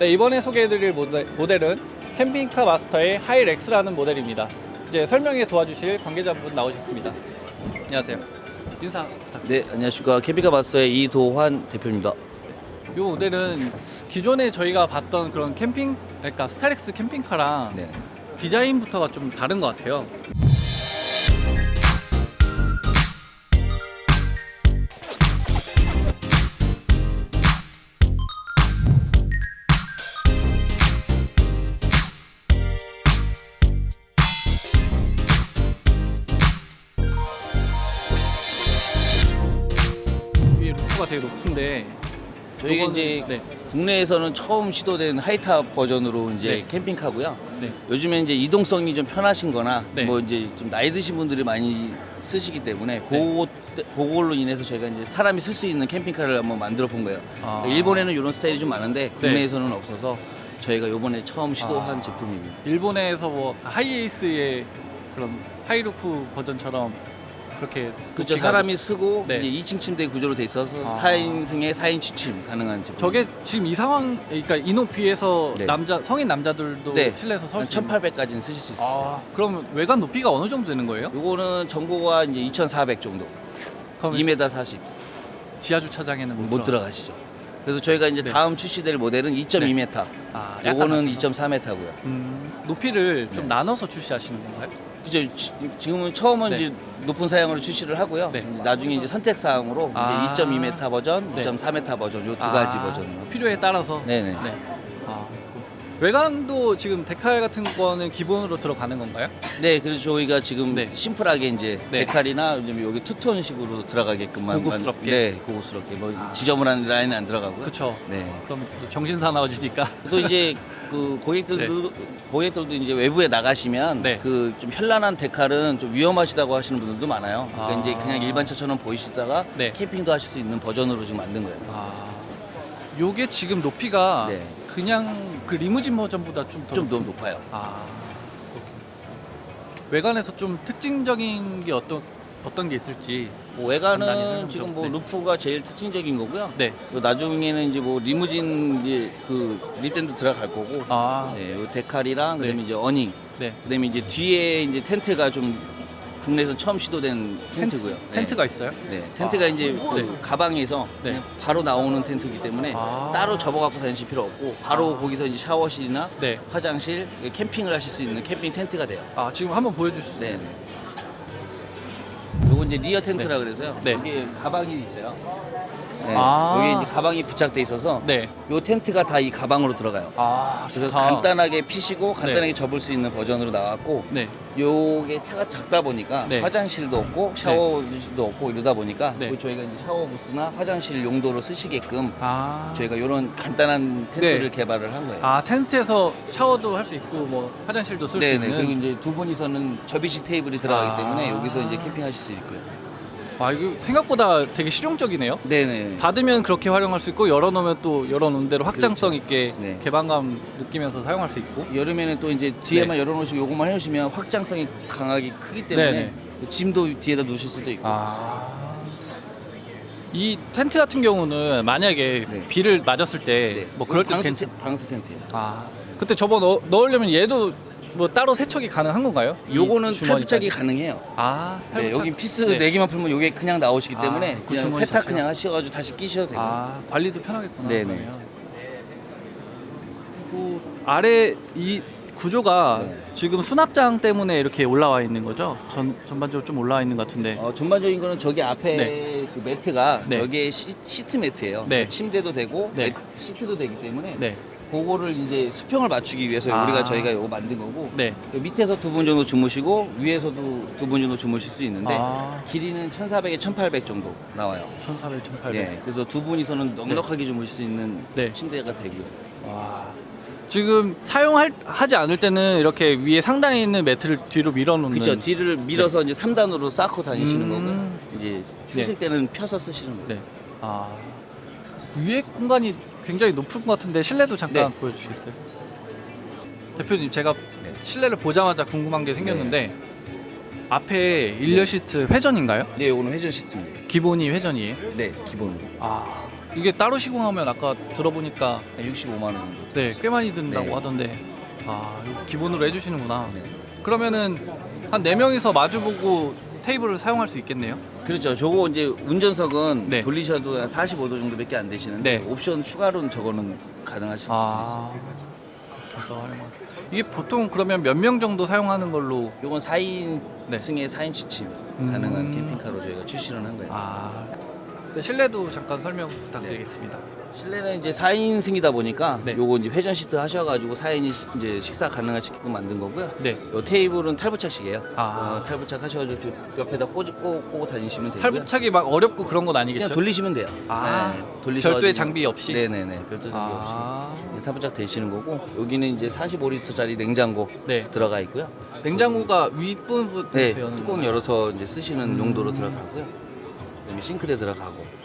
네, 이번에 소개해드릴 모델, 모델 은 캠핑카 마스터의 하이렉스라는 모델입니다. 이제 설명에 도와주실 관계자분 나오셨습니다. 안녕하세요. 인사 부탁드립니다. 네, 안녕하십니까. 캠핑카 마스터의 이도환 대표입니다. 이 모델은 기존에 저희가 봤던 그런 캠핑, 그러니까 스타렉스 캠핑카랑 네. 디자인부터가 좀 다른 것 같아요. 높은데 저희가 요거는- 이제 네, 국내에서는 처음 시도된 하이탑 버전으로 이제 네. 캠핑카고요. 네. 요즘에 이제 이동성이 좀 편하신 거나 네. 뭐 이제 좀 나이 드신 분들이 많이 쓰시기 때문에 그거 그걸로 인해서 저희가 이제 사람이 쓸 수 있는 캠핑카를 한번 만들어 본 거예요. 아. 일본에는 이런 스타일이 좀 많은데 국내에서는 없어서 저희가 요번에 처음 시도한 아. 제품입니다. 일본에서 뭐 하이에이스의 그런 하이루프 버전처럼 그렇게. 높이가- 사람이 쓰고 네. 이제 2층 침대 구조로 돼 있어서 아. 4인승에 4인 취침 가능한 제품. 저게 지금 이 상황 그러니까 이 높이에서 네. 남자 성인 남자들도 네. 실내에서 한 설수 1,800까지는 쓰실 수 있어요. 아 그럼 외관 높이가 어느 정도 되는 거예요? 요거는 정보가 이제 2,400 정도. 그럼 2m 40. 지하 주차장에는 못, 못 들어가시죠. 그래서 저희가 이제 네. 다음 출시될 모델은 2.2m. 아, 약간 요거는 낮춰서. 2.4m고요. 음, 높이를 좀 네. 나눠서 출시하시는 건가요? 그죠. 지- 지금은 처음은 네. 이제 높은 사양으로 출시를 하고요. 네. 이제 나중에 이제 선택 사항으로 아. 이제 2.2m 버전, 네. 2.4m 버전 요두 아, 가지 버전으로. 필요에 따라서. 네네. 네. 아, 그 외관도 지금 데칼 같은 거는 기본으로 들어가는 건가요? 네, 그래서 저희가 지금 네. 심플하게 이제 네. 데칼이나 요즘 여기 투톤식으로 들어가게끔만 고급스럽게? 네, 고급스럽게 뭐 지저분한 라인은 안 들어가고요. 그렇죠. 네. 그럼 또 정신 사나워지니까. 또 이제 그 고객들도 고객들도 이제 외부에 나가시면 네. 그 좀 현란한 데칼은 좀 위험하시다고 하시는 분들도 많아요. 그러니까 아. 이제 그냥 일반 차처럼 보이시다가 네. 캠핑도 하실 수 있는 버전으로 지금 만든 거예요. 아, 요게 지금 높이가 네. 그냥 그 리무진 버전보다 좀 더. 좀 너무 높아요. 아, 그렇군요. 외관에서 좀 특징적인 게 어떤 어떤 게 있을지. 뭐 간단히 외관은 설명 지금 좀. 뭐 네. 루프가 제일 특징적인 거고요. 네. 또 나중에는 이제 뭐 리무진 이제 그 립댄도 들어갈 거고. 아, 네, 요 데칼이랑 그다음에 네. 이제 어닝, 네. 그다음에 이제 뒤에 이제 텐트가 좀 국내에서 처음 시도된 텐트고요. 네. 텐트가 있어요? 네, 텐트가 아. 이제 그 네. 가방에서 네. 그냥 바로 나오는 텐트이기 때문에 아. 따로 접어갖고 다니실 필요 없고 바로 아. 거기서 이제 샤워실이나 네. 화장실, 캠핑을 하실 수 있는 캠핑 텐트가 돼요. 아, 지금 한번 보여주실 수 네. 있어요? 요거 이제 리어 텐트라 그래서요. 네. 여기 가방이 있어요. 네. 아. 여기 이제 가방이 부착돼 있어서 네. 요 텐트가 다 이 가방으로 들어가요. 아, 그래서 좋다. 간단하게 피시고 간단하게 접을 수 있는 버전으로 나왔고 네. 요게 차가 작다 보니까 네. 화장실도 없고 샤워실도 없고 이러다 보니까 네. 그 저희가 이제 샤워 부스나 화장실 용도로 쓰시게끔 아. 저희가 이런 간단한 텐트를 네. 개발을 한 거예요. 아, 텐트에서 샤워도 할 수 있고 뭐 화장실도 쓸 수 네네. 있는. 그리고 이제 두 분이서는 접이식 테이블이 들어가기 아. 때문에 여기서 이제 캠핑하실 수 있고요. 아, 이거 생각보다 되게 실용적이네요. 네네. 닫으면 그렇게 활용할 수 있고 열어놓으면 또 열어놓은 대로 확장성 있게 네. 개방감 느끼면서 사용할 수 있고 여름에는 또 이제 뒤에만 열어놓으시고 요것만 해놓으시면 확장성이 강하게 크기 때문에 네네. 짐도 뒤에다 놓으실 수도 있고. 아. 이 텐트 같은 경우는 만약에 네. 비를 맞았을 때 뭐 그럴 때 방수, 괜찮 텐- 방수 텐트예요. 아. 그때 접어 넣, 넣으려면 얘도 뭐 따로 세척이 가능한 건가요? 이 요거는 주머니까지? 탈부착이 가능해요. 아, 네, 탈부착. 여기 피스 네. 네. 개만 풀면 요게 그냥 나오시기 아, 때문에 그 그냥 주머니 세탁 자체가? 그냥 하셔가지고 다시 끼셔도 되고. 아, 관리도 편하겠구나. 네네. 그러면. 그리고 아래 이 구조가 네. 지금 수납장 때문에 이렇게 올라와 있는 거죠? 전 전반적으로 좀 올라와 있는 것 같은데. 어, 전반적인 거는 저기 앞에 네. 그 매트가 네. 저게 시, 시트 매트예요. 네. 침대도 되고 네. 매- 시트도 되기 때문에 네. 그거를 이제 수평을 맞추기 위해서 아. 우리가 저희가 이거 만든 거고 네. 그 밑에서 두 분 정도 주무시고 위에서도 두 분 정도 주무실 수 있는데 아. 길이는 1,400에 1,800 정도 나와요. 1,400, 1,800. 네. 그래서 두 분이서는 넉넉하게 주무실 수 있는 네. 침대가 되고요. 와. 지금 사용하지 않을 때는 이렇게 위에 상단에 있는 매트를 뒤로 밀어놓는 그렇죠. 뒤를 밀어서 이제 3단으로 쌓고 다니시는 음. 거고 이제 쓰실 때는 펴서 쓰시는 거예요. 네. 아. 위에 공간이 굉장히 높을 것 같은데 실내도 잠깐 네. 보여주시겠어요? 대표님 제가 실내를 보자마자 궁금한 게 생겼는데 앞에 일려 시트 회전인가요? 네, 오늘 회전 시트입니다. 기본이 회전이에요? 네, 기본으로. 아 이게 따로 시공하면 아까 들어보니까 65만 원 정도. 네, 꽤 많이 든다고 네. 하던데. 아, 이거 기본으로 해 주시는구나. 네. 그러면은 한 네 명이서 마주 보고 테이블을 사용할 수 있겠네요. 그렇죠. 저거 이제 운전석은 네. 돌리셔도 한 45도 정도밖에 안 되시는데 네. 옵션 추가로는 저거는 가능하실 수 아. 있어요. 그래서 활용을. 이게 보통 그러면 몇 명 정도 사용하는 걸로 요건 4인 네. 승의 4인 취침 음. 가능한 캠핑카로 저희가 출시를 한 거예요. 아. 네, 실내도 잠깐 설명 부탁드리겠습니다. 실내는 이제 4인 승이다 보니까 네. 요거 이제 회전 시트 하셔가지고 4인이 이제 식사 가능하게끔 만든 거고요. 네. 요 테이블은 탈부착식이에요. 아. 어, 탈부착 하셔가지고 저 옆에다 꽂고 꽂고 다니시면 되고요. 탈부착이 막 어렵고 그런 건 아니겠죠? 그냥 돌리시면 돼요. 아. 네, 돌리셔가지고. 별도의 장비 없이? 네네네. 별도 장비 아. 없이 이제 탈부착 되시는 거고 여기는 이제 45리터짜리 냉장고 네. 들어가 있고요. 냉장고가 윗부분 네, 여는 뚜껑 열어서 이제 쓰시는 음. 용도로 들어가고요. 그다음에 싱크대 들어가고.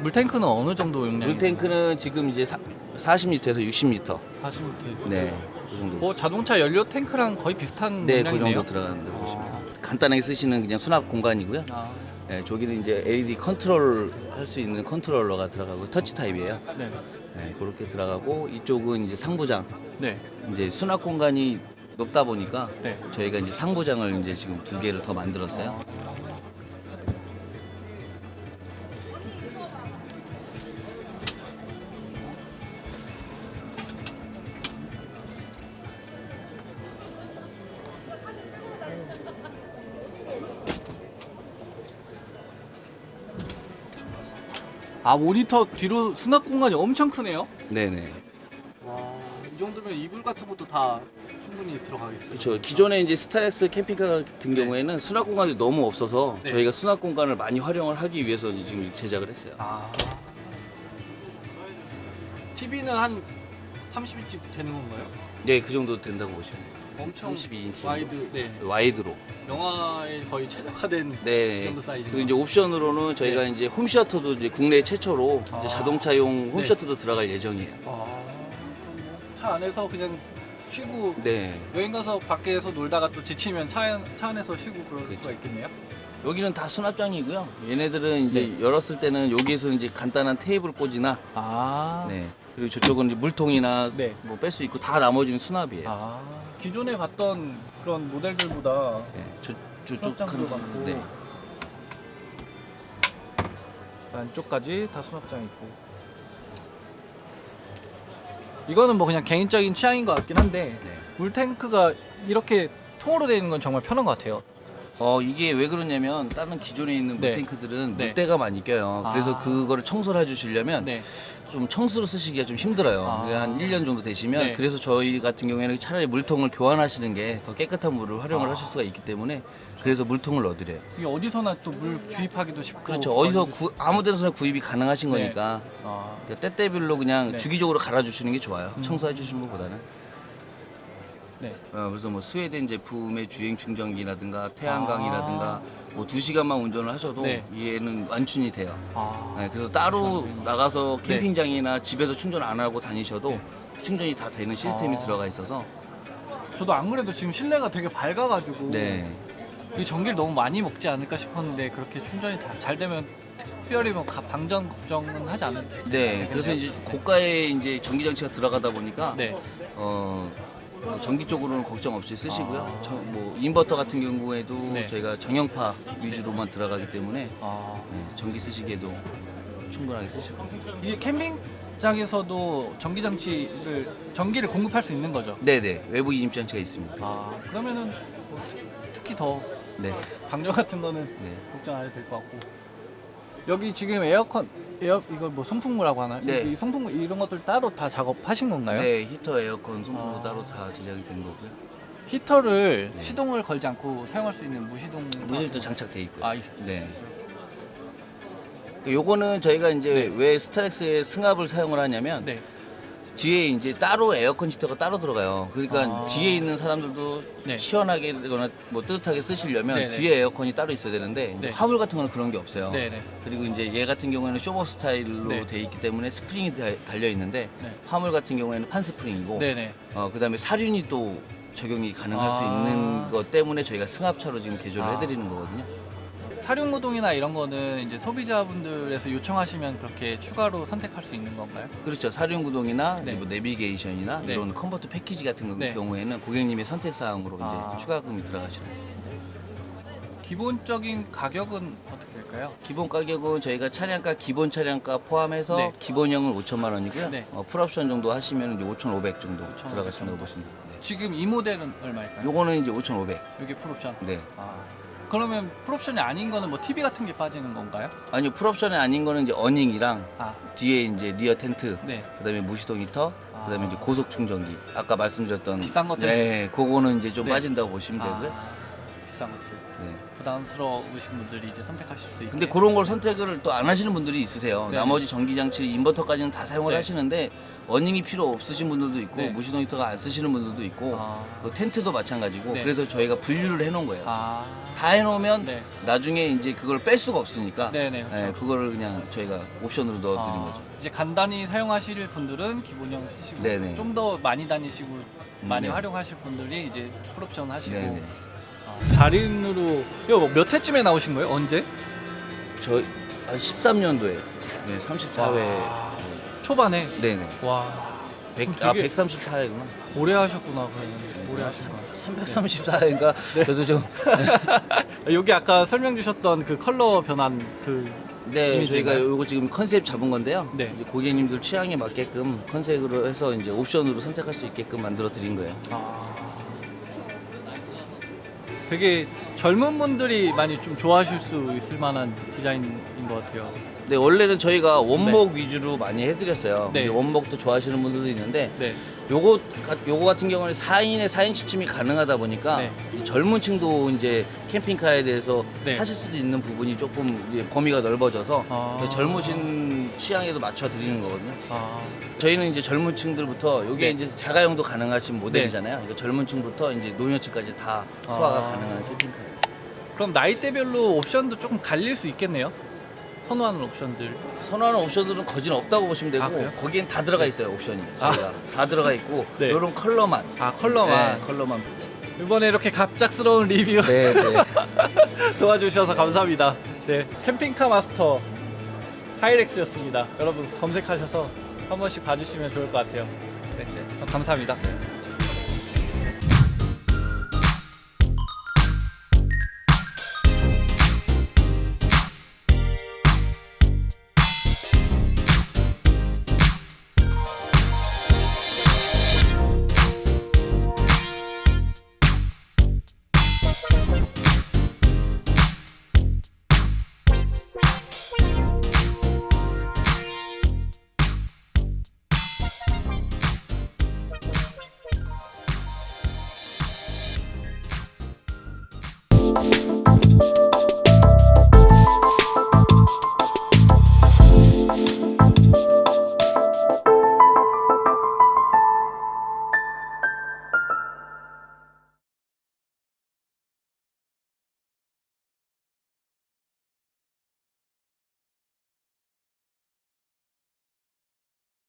물탱크는 어느 정도 용량이에요? 물탱크는 지금 이제 사, 40리터에서 60리터. 40리터. 네, 그 정도. 뭐 자동차 연료 탱크랑 거의 비슷한 네, 그 용량이네요. 정도 들어가는데 보시면 아. 간단하게 쓰시는 그냥 수납 공간이고요. 아. 네, 저기는 이제 LED 컨트롤 할 수 있는 컨트롤러가 들어가고 터치 타입이에요. 네. 네, 그렇게 들어가고 이쪽은 이제 상부장. 네. 이제 수납 공간이 높다 보니까 네. 저희가 이제 상부장을 이제 지금 두 개를 더 만들었어요. 아 모니터 뒤로 수납 공간이 엄청 크네요. 네네. 와, 이 정도면 이불 같은 것도 다 충분히 들어가겠어요. 그렇죠. 기존에 이제 스타렉스 캠핑카 같은 경우에는 수납 공간이 너무 없어서 네. 저희가 수납 공간을 많이 활용을 하기 위해서 지금 제작을 했어요. 아. TV는 한 30인치 되는 건가요? 네, 그 정도 된다고 보시면 돼요. 엄청 32인치. 와이드. 네. 와이드로. 영화에 거의 최적화된 네. 그 정도 사이즈. 그리고 이제 옵션으로는 저희가 네. 이제 홈셔터도 이제 국내 최초로 아. 이제 자동차용 네. 홈셔터도 들어갈 예정이에요. 아. 차 안에서 그냥 쉬고 네. 여행 가서 밖에서 놀다가 또 지치면 차, 안- 차 안에서 쉬고 그럴 그렇죠. 수가 있겠네요. 여기는 다 수납장이고요. 얘네들은 이제 열었을 때는 여기에서 이제 간단한 테이블 꽂이나 아. 네. 그리고 저쪽은 이제 물통이나 네. 뭐 뺄 수 있고 다 나머지는 수납이에요. 아. 기존에 봤던 그런 모델들보다 네. 저 저쪽 수납장도 큰- 많고 네. 안쪽까지 다 수납장 있고 이거는 뭐 그냥 개인적인 취향인 것 같긴 한데 네. 물탱크가 이렇게 통으로 되어 있는 건 정말 편한 것 같아요. 어 이게 왜 그러냐면 다른 기존에 있는 네. 물탱크들은 네. 물때가 많이 껴요. 아. 그래서 그거를 청소를 해주시려면 네. 좀 청수로 쓰시기가 좀 힘들어요. 아. 한 1년 정도 되시면 네. 그래서 저희 같은 경우에는 차라리 물통을 교환하시는 게 더 깨끗한 물을 활용을 아. 하실 수가 있기 때문에 그래서 물통을 넣어드려요. 이게 어디서나 또물 주입하기도 쉽고 그렇죠. 어디서 구, 아무 데서나 구입이 가능하신 네. 거니까 아, 그러니까 때때별로 그냥 네. 주기적으로 갈아주시는 게 좋아요. 음. 청소해 주시는 것보다는. 네. 어, 그래서 뭐 스웨덴 제품의 주행 충전기라든가 태양광이라든가 뭐두 시간만 운전을 하셔도 아. 네. 얘는 완충이 돼요. 아, 네, 그래서 따로 충전기. 나가서 네. 캠핑장이나 집에서 충전 안 하고 다니셔도 네. 충전이 다 되는 시스템이 아. 들어가 있어서 저도 안 그래도 지금 실내가 되게 밝아가지고 네. 이 전기를 너무 많이 먹지 않을까 싶었는데 그렇게 충전이 다 잘 되면 특별히 뭐 가- 방전 걱정은 하지 않은. 네, 그래서 이제 고가의 이제 전기 장치가 들어가다 보니까 네. 어, 뭐 전기 쪽으로는 걱정 없이 쓰시고요. 아. 정- 뭐 인버터 같은 경우에도 네. 저희가 정형파 위주로만 들어가기 때문에 아, 네, 전기 쓰시기에도 충분하게 쓰실 겁니다. 이게 캠핑장에서도 전기 장치를 전기를 공급할 수 있는 거죠. 네네 외부 이입 장치가 있습니다. 아, 그러면은 뭐 특- 특히 더 네, 방전 같은 거는 네. 걱정 안 해도 될 것 같고. 여기 지금 에어컨 에어 이걸 뭐 송풍구라고 하나요? 네. 이 송풍구 이런 것들 따로 다 작업하신 건가요? 네 히터 에어컨 송풍구 아. 따로 다 제작이 된 거고요. 히터를 네. 시동을 걸지 않고 사용할 수 있는 무시동 무전기도 장착돼 있고요. 아 있습니다. 네. 그 요거는 저희가 이제 네. 왜 스타렉스의 승합을 사용을 하냐면 네. 뒤에 이제 따로 에어컨 히터가 따로 들어가요. 그러니까 아. 뒤에 있는 사람들도 네. 시원하게 되거나 뭐 뜨뜻하게 쓰시려면 네네. 뒤에 에어컨이 따로 있어야 되는데 네. 화물 같은 거는 그런 게 없어요. 네네. 그리고 이제 얘 같은 경우에는 쇼버 스타일로 네. 돼 있기 때문에 스프링이 다- 달려 있는데 네. 화물 같은 경우에는 판 스프링이고 네네. 어, 그다음에 사륜이 또 적용이 가능할 수 아. 있는 것 때문에 저희가 승합차로 지금 개조를 아. 해드리는 거거든요. 사륜구동이나 이런 거는 이제 소비자분들에서 요청하시면 그렇게 추가로 선택할 수 있는 건가요? 그렇죠. 사륜구동이나 네. 뭐 내비게이션이나 네. 이런 컨버트 패키지 같은 네. 경우에는 고객님의 선택 사항으로 아. 이제 추가금이 들어가시는 거예요. 기본적인 가격은 어떻게 될까요? 기본 가격은 저희가 차량가 기본 차량가 포함해서 네. 기본형은 5천만 원이고요. 네. 어, 풀옵션 정도 하시면 이제 5,500 정도 5,500 들어가신다고 보시면 돼요. 네. 지금 이 모델은 얼마일까요? 요거는 이제 5,500. 이게 풀옵션. 네. 아. 그러면 풀옵션이 아닌 거는 뭐 TV 같은 게 빠지는 건가요? 아니요 풀옵션이 아닌 거는 이제 어닝이랑 아, 뒤에 이제 리어 텐트, 네. 그다음에 무시동 히터, 아. 그다음에 이제 고속 충전기. 아까 말씀드렸던 비싼 것들? 네, 그거는 이제 좀 네. 빠진다고 보시면 되고요. 아, 비싼 것들. 네. 부담스러우신 분들이 이제 선택하실 수도 있고. 근데 그런 걸 선택을 또 안 하시는 분들이 있으세요. 네. 나머지 전기 장치, 인버터까지는 다 사용을 네. 하시는데 어닝이 필요 없으신 분들도 있고 네. 무시동 히터가 안 쓰시는 분들도 있고 아. 또 텐트도 마찬가지고 네. 그래서 저희가 분류를 해놓은 거예요. 아. 다 해놓으면 네. 나중에 이제 그걸 뺄 수가 없으니까 네네, 그렇죠. 네, 그거를 그냥 저희가 옵션으로 넣어드린 아, 거죠. 이제 간단히 사용하실 분들은 기본형 쓰시고 네네. 좀 더 많이 다니시고 많이 네. 활용하실 분들이 이제 풀옵션 하시고 네네. 아, 달인으로 이거 몇 회쯤에 나오신 거예요? 언제? 한 13년도에 네, 34회 초반에. 네네 와 100, 그럼 아 되게- 134회구나 오래 하셨구나 그러면 오래 하신 거. 334회인가 네. 저도 좀 여기 아까 설명 주셨던 그 컬러 변환 그 네, 이미지인가요? 저희가 요거 지금 컨셉 잡은 건데요. 네. 이제 고객님들 취향에 맞게끔 컨셉으로 해서 이제 옵션으로 선택할 수 있게끔 만들어 드린 거예요. 아. 되게 젊은 분들이 많이 좀 좋아하실 수 있을 만한 디자인인 것 같아요. 네, 원래는 저희가 원목 위주로 많이 해드렸어요. 네. 근데 원목도 좋아하시는 분들도 있는데 네. 요거 가- 요거 같은 경우는 4인에 4인 취침이 가능하다 보니까 네. 이 젊은 층도 이제 캠핑카에 대해서 네. 사실 수도 있는 부분이 조금 이제 범위가 넓어져서 아. 젊으신 취향에도 맞춰 드리는 거거든요. 아. 저희는 이제 젊은 층들부터 요게 네. 이제 자가용도 가능하신 모델이잖아요. 그러니까 젊은 층부터 이제 노년층까지 다 소화가 아. 가능한 캠핑카. 그럼 나이대별로 옵션도 조금 갈릴 수 있겠네요. 선호하는 옵션들. 선호하는 옵션들은 거진 없다고 보시면 되고 아, 그래요? 거기엔 다 들어가 있어요 옵션이 아. 저희가 다 들어가 있고 네. 이런 컬러만 아 컬러만. 네, 컬러만 이번에 이렇게 갑작스러운 리뷰 네, 네. 도와주셔서 감사합니다. 네, 캠핑카 마스터 하이렉스였습니다. 여러분 검색하셔서 한 번씩 봐주시면 좋을 것 같아요. 네, 감사합니다.